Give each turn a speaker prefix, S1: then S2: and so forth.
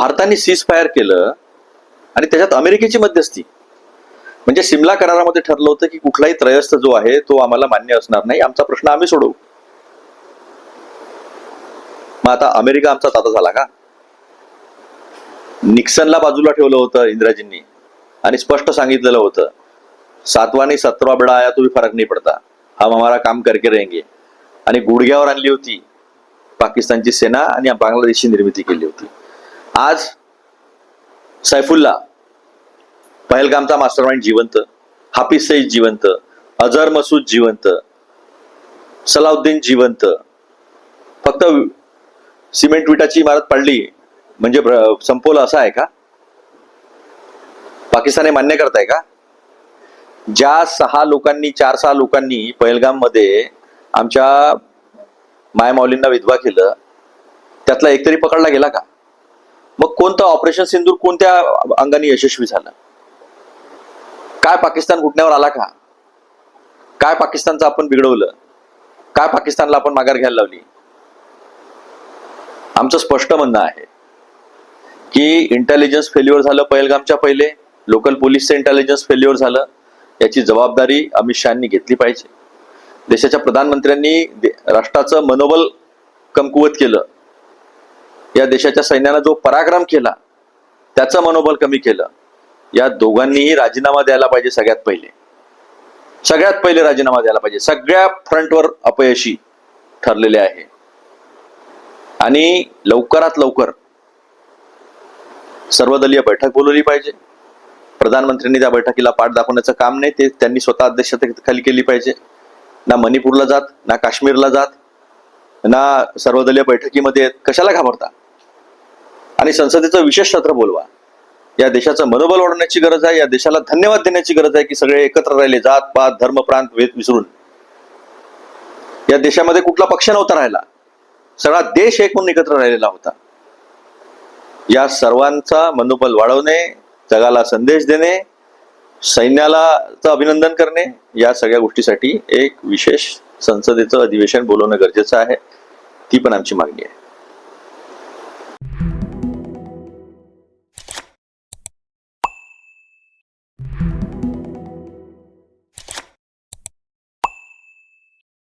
S1: भारताने cease fire केलं आणि त्याच्यात अमेरिकेची मध्यस्थी. म्हणजे सिमला करारामध्ये ठरलं होतं की कुठलाही त्रयस्थ जो आहे तो आम्हाला मान्य असणार नाही. आमचा प्रश्न आम्ही सोडवू. मग आता अमेरिका आमचा ताता झाला का? निक्सनला बाजूला ठेवलं होतं इंदिराजींनी आणि स्पष्ट सांगितलेलं होतं सातवा आणि सतरा बेडा आया तो भी फरक नाही पडता. हम हमारा काम करके रहेंगे. आणि गुडघ्यावर आणली होती. पाकिस्तानची सेना आणि बांगलादेशची निर्मिती केली होती. आज सैफुल्ला पहलगामचा मास्टर माइंड जिवंत हाफिज सईद जिवंत अजहर मसूद जिवंत सलाउद्दीन जिवंत. फक्त सिमेंट विटाची इमारत पडली म्हणजे संपवलं असं आहे का? पाकिस्तान मान्य करताय का? ज्या सहा लोकांनी चार सहा लोकांनी पहलगाममध्ये आमच्या मायमाऊलींना विधवा केलं त्यातला एकतरी पकडला गेला का? मग कोणतं ऑपरेशन सिंदूर कोणत्या अंगाने यशस्वी झालं? काय पाकिस्तान घुटण्यावर आला का? काय पाकिस्तानचं आपण बिघडवलं? काय पाकिस्तानला आपण माघार घ्यायला लावली? आमचं स्पष्ट म्हणणं आहे की इंटेलिजन्स फेल्युअर झालं पहलगामच्या पहिले लोकल पोलीसचं इंटेलिजन्स फेल्युअर झालं याची जबाबदारी अमित शहानी घेतली पाहिजे. देशाच्या प्रधानमंत्र्यांनी राष्ट्राचं मनोबल कमकुवत केलं. या देशाच्या सैन्यानं जो पराक्रम केला त्याचं मनोबल कमी केलं. या दोघांनीही राजीनामा द्यायला पाहिजे सगळ्यात पहिले. सगळ्यात पहिले राजीनामा द्यायला पाहिजे. सगळ्या फ्रंटवर अपयशी ठरलेले आहे. आणि लवकरात लवकर सर्वदलीय बैठक बोलवली पाहिजे. प्रधानमंत्र्यांनी त्या बैठकीला पाठ दाखवण्याचं काम नाही ते त्यांनी स्वतः अध्यक्षतेखाली केली पाहिजे. ना मणिपूरला जात ना काश्मीरला जात ना सर्वदलीय बैठकीमध्ये कशाला घाबरता? आणि संसदेचं विशेष सत्र बोलवा. या देशाचं मनोबल वाढवण्याची गरज आहे या देशाला धन्यवाद देण्याची गरज आहे की सगळे एकत्र राहिले जात पात धर्म प्रांत वेद विसरून. या देशामध्ये कुठला पक्ष नव्हता राहिला. सगळा देश एक म्हणून एकत्र राहिलेला होता. या सर्वांचा मनोबल वाढवणे जगाला संदेश देणे सैन्याला अभिनंदन करणे या सगळ्या गोष्टीसाठी एक विशेष संसदेचं अधिवेशन बोलवणं गरजेचं आहे. ती पण आमची मागणी आहे.